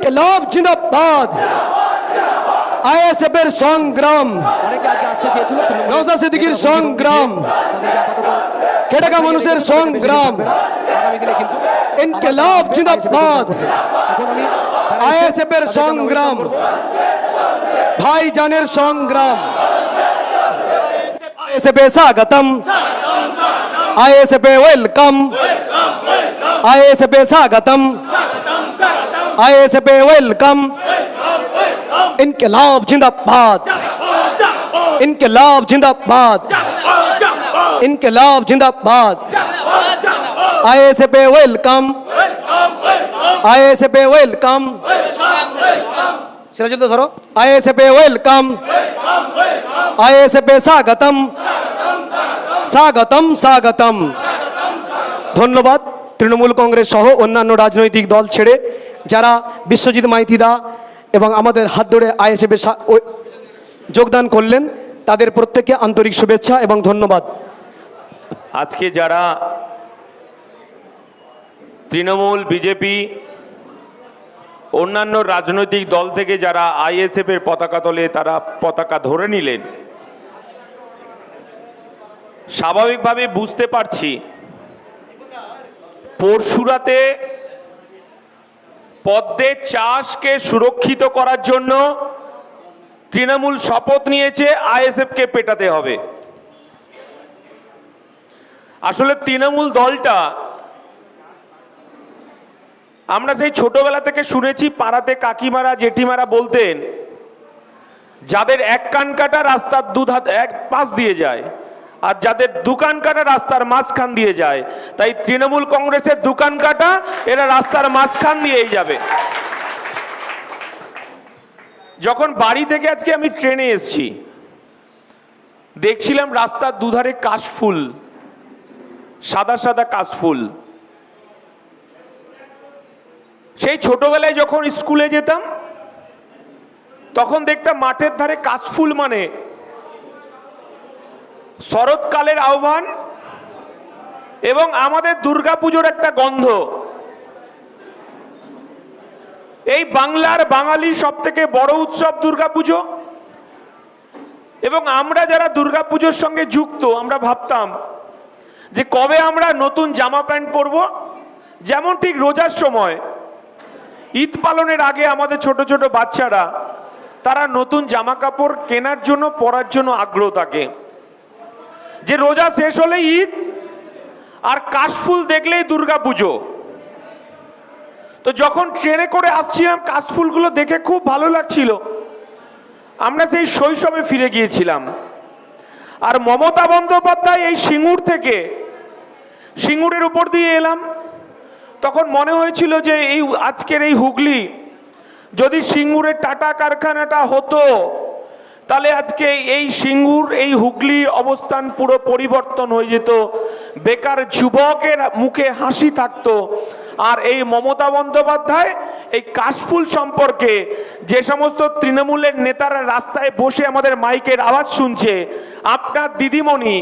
ইনকলাব জিন্দাবাদ আইএসএফ এর সংগ্রাম নওশাদ সিদ্দিকীর সংগ্রাম। খেটাকা মানুষের সংগ্রাম ইনকলাব জিন্দাবাদ আইএসএফ এর সংগ্রাম। ভাইজানের সংগ্রাম আইএসএফ স্বাগতম আইএসএফ এ ওয়েলকাম আইএসএফ এ স্বাগতম আইএসএফ এ ওয়েলকাম ইনকলাব জিন্দাবাদ ইনকলাব জিন্দাবাদ ইনকলাব জিন্দাবাদ আইএসএফ এ ওয়েলকাম আইএসএফ এ ওয়েলকাম সিরাজুল ধরো আইএসএফ এ ওয়েলকাম আইএসএফ এ স্বাগতম স্বাগতম স্বাগতম ধন্যবাদ তৃণমূল কংগ্রেস সহ অন্যান্য রাজনৈতিক দল ছেড়ে যারা বিশ্বজিৎ মাইতিদা এবং আমাদের হাত ধরে আইএসএফে যোগদান করলেন, তাদের প্রত্যেককে আন্তরিক শুভেচ্ছা এবং ধন্যবাদ। আজকে যারা তৃণমূল, বিজেপি, অন্যান্য রাজনৈতিক দল থেকে যারা আইএসএফ এর পতাকা তোলে, তারা পতাকা ধরে নিলেন। স্বাভাবিকভাবে বুঝতে পারছি পরশুরাতে পদ্মের চাষকে সুরক্ষিত করার জন্য তৃণমূল শপথ নিয়েছে আইএসএফকে পেটাতে হবে। আসলে তৃণমূল দলটা, আমরা সেই ছোটবেলা থেকে শুনেছি পাড়াতে কাকিমারা, জেঠিমারা বলতেন, যাদের এক কান কাটা রাস্তার দুধ হাত এক পাশ দিয়ে যায় আর যাদের দোকান কাটা রাস্তার মাঝখান দিয়ে যায়, তাই তৃণমূল কংগ্রেসের দোকান কাটা, এরা রাস্তার মাঝখান দিয়েই যাবে। যখন বাড়ি থেকে আজকে আমি ট্রেনে এসছি, দেখছিলাম রাস্তার দুধারে কাশফুল সাদা সাদা কাশফুল সেই ছোটবেলায় যখন স্কুলে যেতাম, তখন দেখতাম মাঠের ধারে কাশফুল মানে শরৎকালের আহ্বান এবং আমাদের দুর্গাপুজোর একটা গন্ধ। এই বাংলার বাঙালির সব থেকে বড় উৎসব দুর্গাপুজো। এবং আমরা যারা দুর্গাপুজোর সঙ্গে যুক্ত, আমরা ভাবতাম যে কবে আমরা নতুন জামা প্যান্ট পরব। যেমন ঠিক রোজার সময়, ঈদ পালনের আগে আমাদের ছোট ছোট বাচ্চারা, তারা নতুন জামা কাপড় কেনার জন্য, পরার জন্য আগ্রহ থাকে। যে রোজা শেষ হলে ঈদ আর কাশফুল দেখলেই দুর্গা পুজো। তো যখন ট্রেনে করে আসছিলাম, কাশফুলগুলো দেখে খুব ভালো লাগছিল। আমরা সেই শৈশবে ফিরে গিয়েছিলাম। আর মমতা বন্দ্যোপাধ্যায় এই সিঙ্গুর থেকে, সিঙ্গুরের উপর দিয়ে এলাম। তখন মনে হয়েছিল যে এই আজকের এই হুগলি যদি সিঙ্গুরের টাটা কারখানাটা হতো তাহলে আজকে এই সিঙ্গুর, এই হুগলির অবস্থান পুরো পরিবর্তন হয়ে যেত। বেকার যুবকের মুখে হাসি থাকতো। আর এই মমতা বন্দ্যোপাধ্যায়, এই কাশফুল সম্পর্কে যে সমস্ত তৃণমূলের নেতারা রাস্তায় বসে আমাদের মাইকের আওয়াজ শুনছে, আপনার দিদিমণি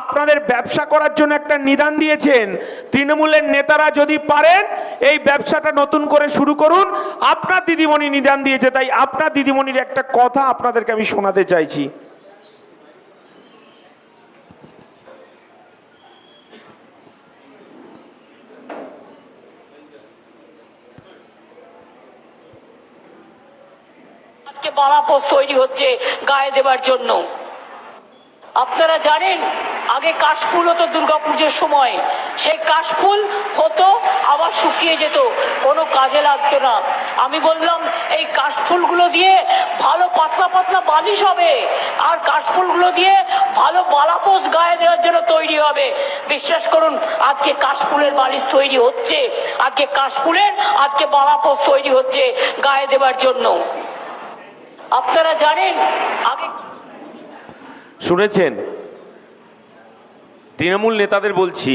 আপনাদের ব্যবসা করার জন্য একটা নিদান দিয়েছেন। তৃণমূলের নেতারা যদি পারেন, এই ব্যবসাটা নতুন করে শুরু করুন। আপনার দিদিমণি নিদান দিয়েছে, তাই আপনার দিদিমণির একটা কথা আপনাদেরকে আমি শোনাতে চাইছি। আজকে বালাপোষ তৈরি হচ্ছে গায়ে দেবার জন্য। আপনারা জানেন, আগে কাশফুল হতো দুর্গাপুজোর সময়। সেই কাশফুল হতো, আবার শুকিয়ে যেত। কোনো কাজে লাগতো না। আমি বললাম, এই কাশফুলগুলো দিয়ে ভালো পাতলা পাতলা বালিশ হবে। আর কাশফুলগুলো দিয়ে ভালো বালাপোষ গায়ে দেওয়ার জন্য তৈরি হবে। বিশ্বাস করুন, আজকে কাশফুলের বালিশ তৈরি হচ্ছে। আজকে কাশফুলের, আজকে বালাপোষ তৈরি হচ্ছে গায়ে দেবার জন্য। আপনারা জানেন, আগে শুনেছেন? তৃণমূল নেতাদের বলছি,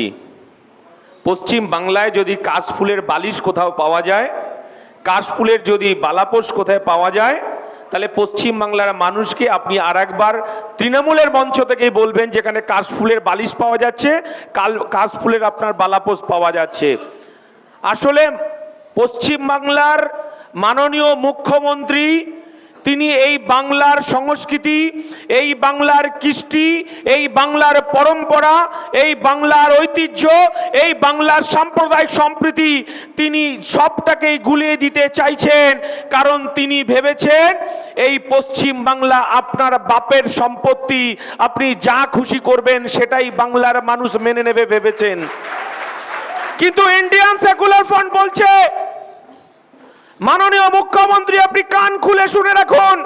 পশ্চিম বাংলায় যদি কাশফুলের বালিশ কোথাও পাওয়া যায়, কাশফুলের যদি বালাপোষ কোথায় পাওয়া যায়, তাহলে পশ্চিম বাংলার মানুষকে আপনি আর একবার তৃণমূলের মঞ্চ থেকেই বলবেন যেখানে কাশফুলের বালিশ পাওয়া যাচ্ছে, কাল, কাশফুলের আপনার বালাপোষ পাওয়া যাচ্ছে। আসলে পশ্চিম বাংলার মাননীয় মুখ্যমন্ত্রী তিনি এই বাংলার সংস্কৃতি, এই বাংলার কৃষ্টি, এই বাংলার পরম্পরা, এই বাংলার ঐতিহ্য, এই বাংলার সাম্প্রদায়িক সম্প্রীতি তিনি সবটাকেই গুলিয়ে দিতে চাইছেন। কারণ তিনি ভেবেছেন, এই পশ্চিম বাংলা আপনার বাপের সম্পত্তি, আপনি যা খুশি করবেন সেটাই বাংলার মানুষ মেনে নেবে ভেবেছেন। কিন্তু ইন্ডিয়ান সেকুলার ফ্রন্ট বলছে মাননীয় মুখ্যমন্ত্রী, আপনি কান খুলে শুনে রাখুন।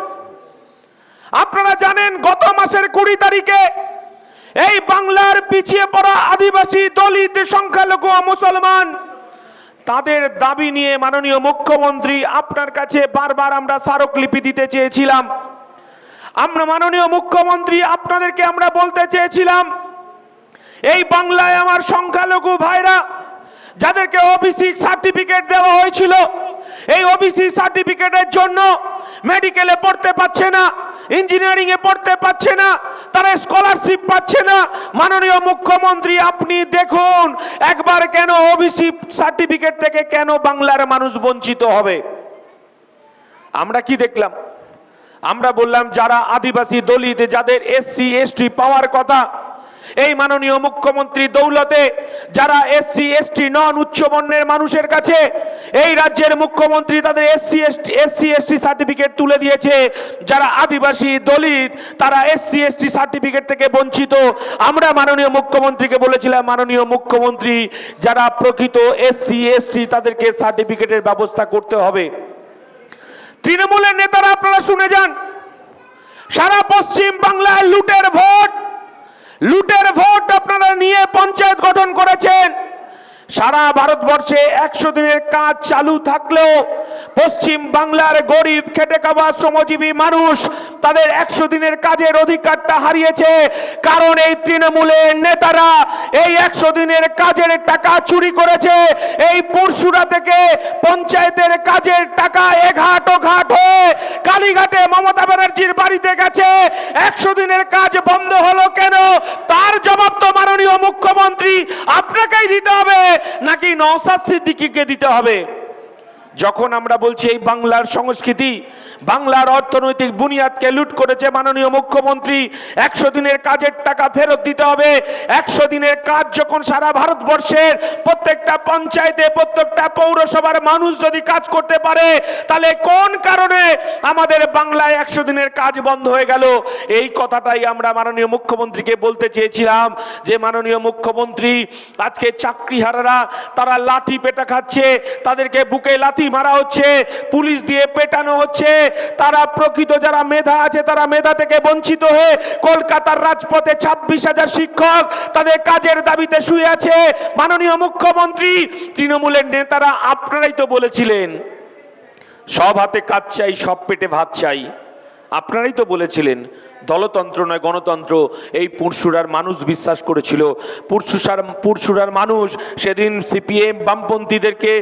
আপনারা জানেন, গত মাসের কুড়ি তারিখে এই বাংলার পিছিয়ে পড়া আদিবাসী দলিত সংখ্যালঘু মুসলমান, তাদের দাবি নিয়ে মাননীয় মুখ্যমন্ত্রী আপনার কাছে বারবার আমরা স্মারকলিপি দিতে চেয়েছিলাম। আমরা মাননীয় মুখ্যমন্ত্রী আপনাদেরকে আমরা বলতে চেয়েছিলাম, এই বাংলায় আমার সংখ্যালঘু ভাইরা, যাদেরকে ওবিসি সার্টিফিকেট দেওয়া হয়েছিল এই ওবিসি সার্টিফিকেটের জন্য মেডিকেলে পড়তে পারছে না ইঞ্জিনিয়ারিং এ পড়তে পারছে না, তারা স্কলারশিপ পাচ্ছে না। মাননীয় মুখ্যমন্ত্রী, আপনি দেখুন, একবার কেন ওবিসি সার্টিফিকেট থেকে কেন বাংলার মানুষ বঞ্চিত হবে? আমরা কি দেখলাম? আমরা বললাম, যারা আদিবাসী দলিত, যাদের এসসি এসটি পাওয়ার কথা এই মাননীয় মুখ্যমন্ত্রী দৌলতে যারা এসসি, এসটি, নন উচ্চ বর্ণের মানুষের কাছে এই রাজ্যের মুখ্যমন্ত্রী তাদের SC, ST SC, ST certificate তুলে দিয়েছে। যারা আদিবাসী, দলিত, তারা এসসি, এসটি সার্টিফিকেট থেকে বঞ্চিত। আমরা মাননীয় মুখ্যমন্ত্রীকে বলেছিলাম, মাননীয় মুখ্যমন্ত্রী, যারা প্রকৃত এসসি, এসটি তাদেরকে সার্টিফিকেটের ব্যবস্থা করতে হবে। তৃণমূলের নেতারা আপনারা শুনে যান। সারা পশ্চিম বাংলায় লুটের ভোট। লুটের ভোট আপনারা নিয়ে পঞ্চায়েত গঠন করেছেন। সারা ভারতবর্ষে একশো দিনের কাজ চালু থাকলেও পশ্চিম বাংলার গরিব খেটে খাওয়া শ্রমজীবী মানুষ তাদের একশো দিনের কাজের অধিকারটা হারিয়েছে। কারণ এই তৃণমূলের নেতারা এই একশো দিনের কাজের টাকা চুরি করেছে। এই পরশুরা থেকে পঞ্চায়েতের কাজের টাকা এঘাট ও ঘাট হয়ে কালীঘাটে মমতা ব্যানার্জির বাড়িতে গেছে। একশো দিনের কাজ বন্ধ হলো কেন? তার জবাব তো মাননীয় মুখ্যমন্ত্রী, আপনাকেই দিতে হবে। নাকি নওসাদ সিদ্দিকিকে দিতে হবে? যখন আমরা বলছি এই বাংলার সংস্কৃতি, বাংলার অর্থনৈতিক বুনিয়াদকে লুট করেছে মাননীয় মুখ্যমন্ত্রী, একশো দিনের কাজের টাকা ফেরত দিতে হবে, একশো দিনের কাজ যখন সারা ভারতবর্ষের প্রত্যেকটা পঞ্চায়েতে, প্রত্যেকটা পৌরসভার মানুষ যদি কাজ করতে পারে, তাহলে কোন কারণে আমাদের বাংলায় একশো দিনের কাজ বন্ধ হয়ে গেল? এই কথাটাই আমরা মাননীয় মুখ্যমন্ত্রীকে বলতে চেয়েছিলাম যে, মাননীয় মুখ্যমন্ত্রী, আজকে চাকরিহারারা তারা লাঠি পেটা খাচ্ছে, তাদেরকে বুকে লাথি মারা হচ্ছে, পুলিশ দিয়ে পেটানো হচ্ছে। তারা প্রকৃত যারা মেধা আছে, তারা মেধা থেকে বঞ্চিত হয়ে কলকাতার রাজপথে ছাব্বিশ হাজার শিক্ষক তাদের কাজের দাবিতে শুয়ে আছে। মাননীয় মুখ্যমন্ত্রী, তৃণমূলের নেতারা আপনারাই তো বলেছিলেন, সব হাতে কাজ চাই, সব পেটে ভাত চাই। আপনারাই তো বলেছিলেন, দলতন্ত্র নয়, গণতন্ত্র। এই পুরসুরার মানুষ বিশ্বাস করেছিল। পুরসুসার পুরসুরার মানুষ সেদিন সিপিএম বামপন্থীদেরকে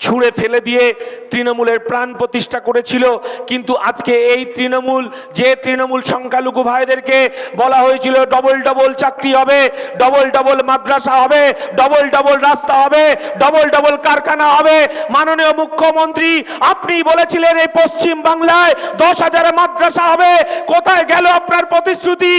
ছুঁড়ে ফেলে দিয়ে তৃণমূলের প্রাণ প্রতিষ্ঠা করেছিল। কিন্তু আজকে এই তৃণমূল, যে তৃণমূল সংখ্যালঘু ভাইদেরকে বলা হয়েছিল ডবল ডবল চাকরি হবে ডবল ডবল মাদ্রাসা হবে ডবল ডবল রাস্তা হবে ডবল ডবল কারখানা হবে। মাননীয় মুখ্যমন্ত্রী, আপনি বলেছিলেন এই পশ্চিম বাংলায় দশ হাজার মাদ্রাসা হবে। কোথায় গেল আপনার প্রতিশ্রুতি?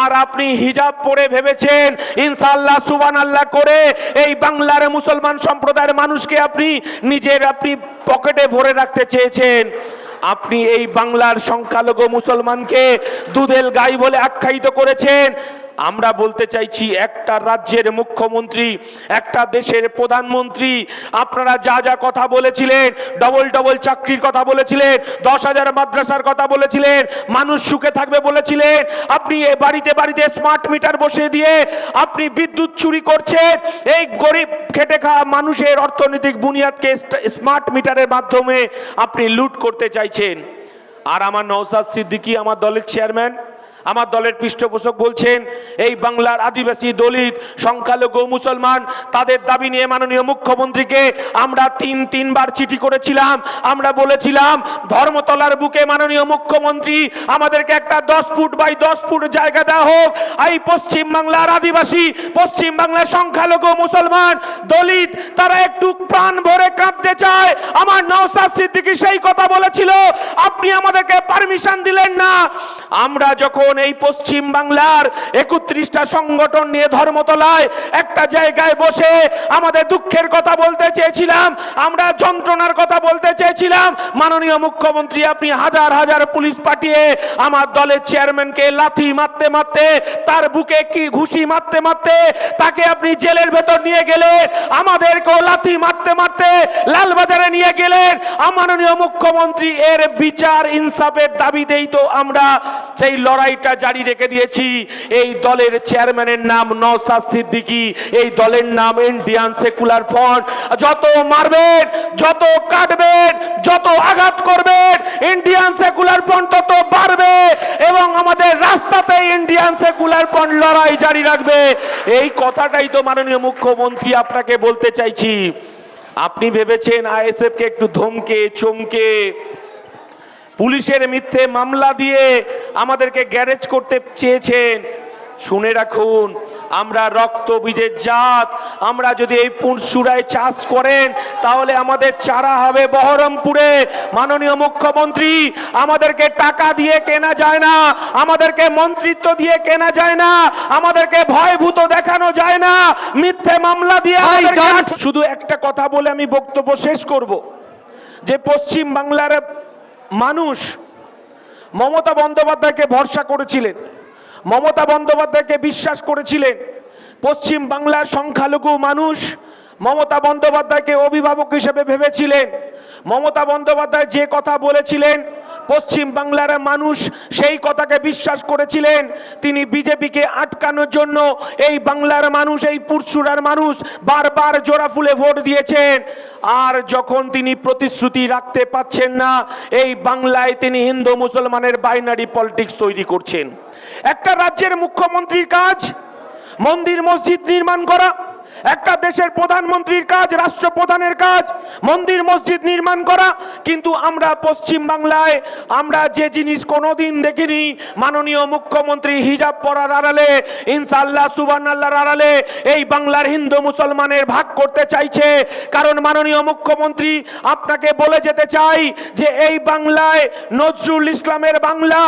আর আপনি হিজাব পরে ভেবেছেন ইনশাল্লাহ সুবান আল্লাহ করে এই বাংলার মুসলমান সম্প্রদায়ের মানুষকে আপনি নিজের আপনি পকেটে ভরে রাখতে চেয়েছেন। আপনি এই বাংলার সংখ্যালঘু মুসলমানকে দুধেল গাই বলে আখ্যায়িত করেছেন। আমরা বলতে চাইছি একটা রাজ্যের মুখ্যমন্ত্রী, একটা দেশের প্রধানমন্ত্রী। আপনারা যা যা কথা বলেছিলেন ডবল ডবল চাকরির কথা বলেছিলেন, দশ হাজার মাদ্রাসার কথা বলেছিলেন, মানুষ সুখে থাকবে বলেছিলেন, আপনি এ বাড়িতে বাড়িতে স্মার্ট মিটার বসিয়ে দিয়ে আপনি বিদ্যুৎ চুরি করছেন, এই গরিব খেটে খাওয়া মানুষের অর্থনৈতিক বুনিয়াদকে স্মার্ট মিটারের মাধ্যমে আপনি লুট করতে চাইছেন। আর আমার নওসাদ সিদ্দিকী, আমার দলের চেয়ারম্যান আমার দলের পৃষ্ঠপোষক বলছেন, এই বাংলার আদিবাসী দলিত, সংখ্যালঘু মুসলমান, তাদের দাবি নিয়ে মাননীয় মুখ্যমন্ত্রীকে আমরা তিন তিনবার চিঠি করেছিলাম। আমরা বলেছিলাম, ধর্মতলার বুকে মাননীয় মুখ্যমন্ত্রী, আমাদেরকে একটা দশ ফুট বাই দশ ফুট জায়গা দেওয়া হোক। এই পশ্চিম বাংলার আদিবাসী, পশ্চিম বাংলার সংখ্যালঘু মুসলমান, দলিত, তারা একটু প্রাণ ভরে কাঁদতে চায়। আমার নওসাদ সিদ্দিকী সেই কথা বলেছিল, আপনি আমাদেরকে পারমিশন দিলেন না। আমরা যখন এই পশ্চিম বাংলার একত্রিশটা সংগঠন নিয়ে ধর্মতলায় একটা জায়গায় বসে আমাদের দুঃখের কথা বলতে চেয়েছিলাম, আমরা যন্ত্রণার কথা বলতে চেয়েছিলাম। মাননীয় মুখ্যমন্ত্রী, আপনি হাজার হাজার পুলিশ পাঠিয়ে আমার দলের চেয়ারম্যানকে লাথি মারতে মারতে, তার বুকে কি ঘুষি মারতে মারতে, তাকে আপনি জেলের ভেতর নিয়ে গেলেন আমাদেরকেও লাথি মারতে মারতে লালবাজারে নিয়ে গেলেন। মাননীয় মুখ্যমন্ত্রী, এর বিচার, ইনসাফের দাবিতেই তো আমরা সেই লড়াইটা জারি রেখে দিয়েছি? এই দলের চেয়ারম্যানের নাম নওসাদ সিদ্দিকী, এই দলের নাম ইন্ডিয়ান সেকুলার ফ্রন্ট। যত মারবেন, যত কাটবেন, যত আঘাত করবেন, ইন্ডিয়ান সেকুলার ফ্রন্ট তত বাড়বে এবং আমাদের রাস্তাতে ইন্ডিয়ান সেকুলার ফ্রন্ট লড়াই জারি রাখবে। এই কথাটাই তো মাননীয় মুখ্যমন্ত্রী আপনাকে বলতে চাইছি। আপনি ভেবেছেন আইএসএফ কে একটু ধমকে, চমকে পুলিশের মিথ্যে মামলা দিয়ে আমাদেরকে গ্যারেজ করতে চেয়েছেন। শুনে রাখুন আমরা রক্ত বীজের জাত আমরা যদি এই পুরসুরায় চাষ করেন তাহলে আমাদের চারা হবে বহরমপুরে। মাননীয় মুখ্যমন্ত্রী আমাদেরকে টাকা দিয়ে কেনা যায় না আমাদেরকে মন্ত্রিত্ব দিয়ে কেনা যায় না আমাদেরকে ভয়ভূত দেখানো যায় না মিথ্যে মামলা দিয়ে শুধু একটা কথা বলে আমি বক্তব্য শেষ করব। যে পশ্চিম বাংলার মানুষ মমতা বন্দ্যোপাধ্যায়কে ভরসা করেছিলেন, মমতা বন্দ্যোপাধ্যায়কে বিশ্বাস করেছিলেন, পশ্চিম বাংলার সংখ্যালঘু মানুষ মমতা বন্দ্যোপাধ্যায়কে অভিভাবক হিসেবে ভেবেছিলেন, মমতা বন্দ্যোপাধ্যায় যে কথা বলেছিলেন পশ্চিম বাংলার মানুষ সেই কথাকে বিশ্বাস করেছিলেন। তিনি বিজেপিকে আটকানোর জন্য এই বাংলার মানুষ, এই পুরসুরার মানুষ বারবার জোড়া ফুলে ভোট দিয়েছেন। আর যখন তিনি প্রতিশ্রুতি রাখতে পাচ্ছেন না, এই বাংলায় তিনি হিন্দু মুসলমানের বাইনারি পলিটিক্স তৈরি করছেন। একটা রাজ্যের মুখ্যমন্ত্রীর কাজ, মন্দির মসজিদ নির্মাণ করা একটা দেশের প্রধানমন্ত্রীর কাজ, রাষ্ট্রপ্রধানের কাজ, মন্দির, মসজিদ নির্মাণ করা। কিন্তু আমরা পশ্চিম বাংলায় আমরা যে জিনিস কোনোদিন দেখিনি, মাননীয় মুখ্যমন্ত্রী হিজাব পরার আড়ালে ইনশাল্লাহ সুবান আল্লাহর আড়ালে এই বাংলার হিন্দু মুসলমানের ভাগ করতে চাইছে। কারণ মাননীয় মুখ্যমন্ত্রী আপনাকে বলে যেতে চাই যে এই বাংলায় নজরুল ইসলামের বাংলা,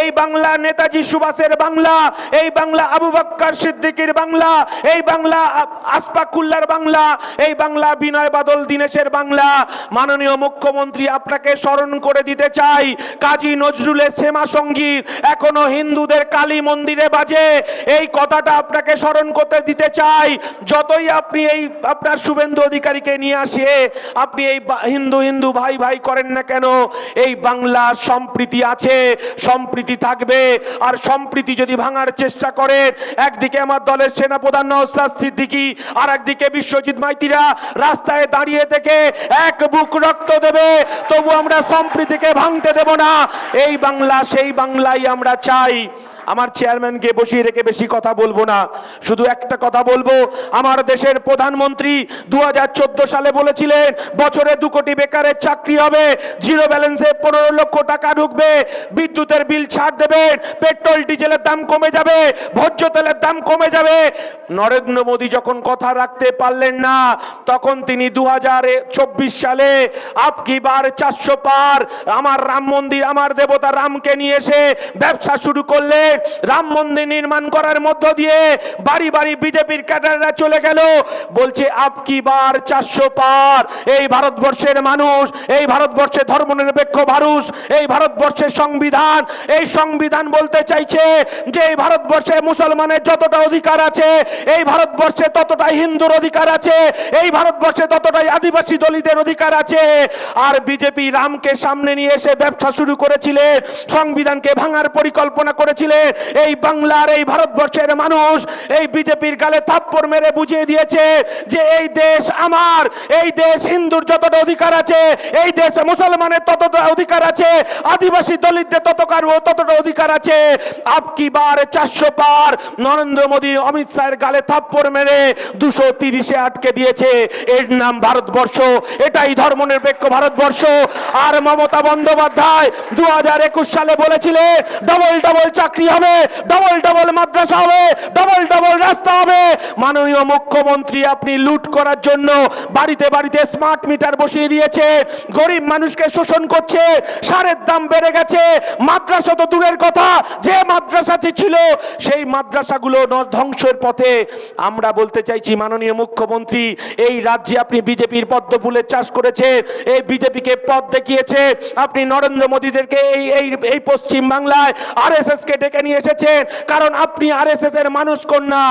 এই বাংলা নেতাজি সুভাষের বাংলা, এই বাংলা আবু বাক্কার সিদ্দিকীর বাংলা, এই বাংলা আ- আসফাকুল্লার বাংলা, এই বাংলা বিনয় বাদল দীনেশের বাংলা। মাননীয় মুখ্যমন্ত্রী, আপনাকে স্মরণ করে দিতে চাই, কাজী নজরুলের শ্যামা সংগীত, এখনও হিন্দুদের কালী মন্দিরে বাজে। এই কথাটা আপনাকে স্মরণ করতে দিতে চাই, যতই আপনি এই আপনার শুভেন্দু অধিকারীকে নিয়ে আসে, আপনি এই হিন্দু হিন্দু ভাই ভাই করেন না কেন, এই বাংলার সম্প্রীতি আছে, সম্প্রীতি থাকবে। আর সম্প্রীতি যদি ভাঙার চেষ্টা করেন, একদিকে আমার দলের সেনাপ্রধান নওসাদ সিদ্দিকী আর একদিকে বিশ্বজিৎ মাইতিরা রাস্তায় দাঁড়িয়ে থেকে এক বুক রক্ত দেবে। তবু আমরা সম্প্রীতিকে ভাঙতে দেব না। এই বাংলা, সেই বাংলাই আমরা চাই। আমার চেয়ারম্যানকে বসিয়ে রেখে বেশি কথা বলব না। শুধু একটা কথা বলব, আমার দেশের প্রধানমন্ত্রী দু হাজার চোদ্দ সালে বলেছিলেন, বছরে দু কোটি বেকারের চাকরি হবে, জিরো ব্যালেন্সে পনেরো লক্ষ টাকা ঢুকবে, বিদ্যুতের বিল ছাড় দেবেন, পেট্রোল, ডিজেলের দাম কমে যাবে, ভোজ্য তেলের দাম কমে যাবে। নরেন্দ্র মোদী যখন কথা রাখতে পারলেন না, তখন তিনি দু হাজার চব্বিশ সালে আপকি বার চারশো পার আমার রাম মন্দির, আমার দেবতা রামকে নিয়ে এসে ব্যবসা শুরু করলেন। রাম মন্দির নির্মাণ করার মধ্য দিয়ে বাড়ি বাড়ি বিজেপির ক্যাডাররা চলে গেল। বলছে আপকি বার চারশো পার? এই ভারতবর্ষের মানুষ, এই ভারতবর্ষের ধর্মনিরপেক্ষ মানুষ এই ভারতবর্ষের সংবিধান, এই সংবিধান বলতে চাইছে যে এই ভারতবর্ষে মুসলমানের যতটা অধিকার আছে, এই ভারতবর্ষে ততটাই হিন্দুর অধিকার আছে, এই ভারতবর্ষে ততটাই আদিবাসী দলিতের অধিকার আছে। আর বিজেপি রামকে সামনে নিয়ে এসে ব্যবসা শুরু করেছিলেন সংবিধানকে ভাঙার পরিকল্পনা করেছিলেন এই বাংলার, এই ভারতবর্ষের মানুষ এই বিজেপির গালে থাপ্পড় মেরে বুঝিয়ে দিয়েছে যে এই দেশ আমার, এই দেশ হিন্দুর যতটা অধিকার আছে, এই দেশে মুসলমানের ততটা অধিকার আছে, আদিবাসী দলিতদের ততকার ততটা অধিকার আছে। আপকি বার চারশো পার নরেন্দ্র মোদী অমিত শাহের গালে থাপ্পড় মেরে দুশো তিরিশে আটকে দিয়েছে। এর নাম ভারতবর্ষ, এটাই ধর্মনিরপেক্ষ ভারতবর্ষ। আর মমতা বন্দ্যোপাধ্যায় দু হাজার একুশ সালে বলেছিলেন, ডবল ডবল চাকরি হবে ডবল ডবল মাদ্রাসা হবে ডবল ডবল রাস্তা হবে। মাননীয় মুখ্যমন্ত্রী আপনি লুট করার জন্য বাড়িতে বাড়িতে স্মার্ট মিটার বসিয়ে দিয়েছে। গরিব মানুষকে শোষণ করছে, সারের দাম বেড়ে গেছে। মাদ্রাসা তো দূরের কথা, যে মাদ্রাসাটি ছিল, সেই মাদ্রাসাগুলো ধ্বংসের পথে। আমরা বলতে চাইছি, মাননীয় মুখ্যমন্ত্রী, এই রাজ্যে আপনি বিজেপির পদ্ম ফুলের চাষ করেছে, এই বিজেপিকে পথ দেখিয়েছে। আপনি নরেন্দ্র মোদীদেরকে এই এই পশ্চিম বাংলায় আরএসএস কে ডেকে নিয়ে এসেছেন। কারণ আপনি আরএসএস এর মানুষ কন্যা।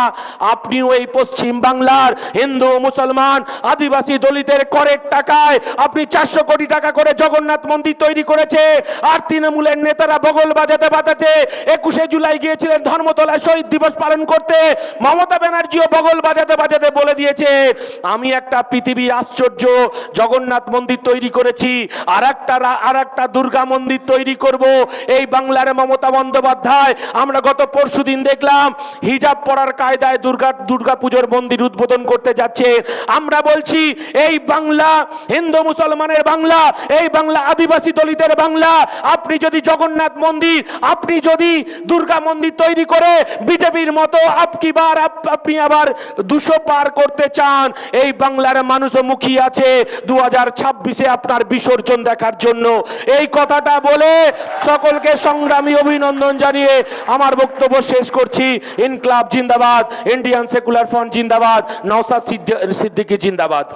আপনিও ওই পশ্চিম বাংলার হিন্দু, মুসলমান, আদিবাসী দলিতের করের টাকায় আপনি চারশো কোটি টাকা করে জগন্নাথ মন্দির তৈরি করেছে। আর তৃণমূলের নেতারা বগল বাজাতে বাজাতে একুশে জুলাই গিয়েছিলেন ধর্মতলায় শহীদ দিবস পালন করতে। মমতা ব্যানার্জিও বগল বাজাতে বাজাতে বলে দিয়েছে, আমি একটা পৃথিবীর আশ্চর্য জগন্নাথ মন্দির তৈরি করেছি। আর একটা আর একটা দুর্গা মন্দির তৈরি করব। এই বাংলার মমতা বন্দ্যোপাধ্যায় আমরা গত পরশুদিন দেখলাম হিজাব পরার কায়দায় দুর্গা দুর্গা পুজোর মন্দির উদ্বোধন করতে যাচ্ছে। আমরা বলছি, এই বাংলা, হিন্দু মুসলমানের বাংলা, এই বাংলা আদিবাসী দলিতের বাংলা, আপনি যদি জগন্নাথ মন্দির, আপনি যদি দুর্গা মন্দির তৈরি করে বিজেপির মতো আপকি বার, আপ- আপনি আবার দুশো পার করতে চান, এই বাংলার মানুষও মুখিয়ে আছে দু হাজার ছাব্বিশে আপনার বিসর্জন দেখার জন্য। এই কথাটা বলে সকলকে সংগ্রামী অভিনন্দন জানিয়ে আমার বক্তব্য শেষ করছি। ইনক্লাব জিন্দাবাদ ইন্ডিয়ান সেকুলার ফ্রন্ট জিন্দাবাদ নওসাদ সিদ্দিকি জিন্দাবাদ।